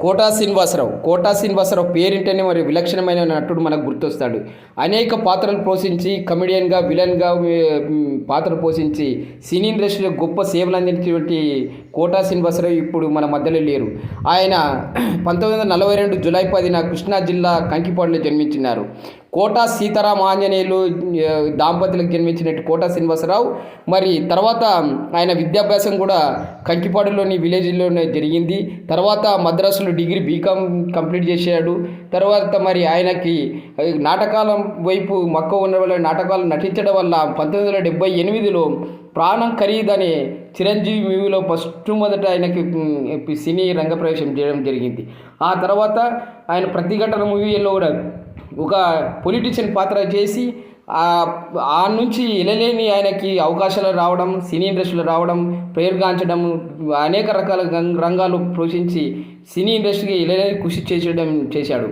Quota Srinivasarao. Kota Srinivasarao పేరింటనే మరి విలక్షణమైన నటుడు మనకు గుర్తొస్తాడు. అనేక పాత్రలు పోషించి కమెడియన్గా విలన్గా పాత్రలు పోషించి సినీ ఇండస్ట్రీలో గొప్ప సేవలు అందించినటువంటి కోటా శ్రీనివాసరావు ఇప్పుడు మన మధ్యలో లేరు. ఆయన పంతొమ్మిది వందల నలభై రెండు జూలై పదిన కృష్ణా జిల్లా కంకిపాడులో జన్మించినారు. కోటా సీతారామ ఆంజనేయులు దాంపతులకు జన్మించినట్టు కోటా శ్రీనివాసరావు. మరి తర్వాత ఆయన విద్యాభ్యాసం కూడా కంకిపాడులోని విలేజ్లోనే జరిగింది. తర్వాత మద్రాసులో డిగ్రీ బీకామ్ కంప్లీట్ చేశాడు. తర్వాత మరి ఆయనకి నాటకాలం నాటకాల వైపు మక్కువ ఉన్న వల్ల నాటకాలు నటించడం వల్ల పంతొమ్మిది వందల డెబ్బై ఎనిమిదిలో ప్రాణం ఖరీదనే చిరంజీవి మూవీలో ఫస్ట్ మొదట ఆయనకి సినీ రంగప్రవేశం చేయడం జరిగింది. ఆ తర్వాత ఆయన ప్రతిఘటన మూవీలో కూడా ఒక పొలిటీషియన్ పాత్ర చేసి ఆ ఆ నుంచి ఎలలేని ఆయనకి అవకాశాలు రావడం సినీ ఇండస్ట్రీలో రావడం పేరుగాంచడం అనేక రకాల రంగాలు పోషించి సినీ ఇండస్ట్రీకి ఎలలేని కృషి చేసేయడం చేశాడు.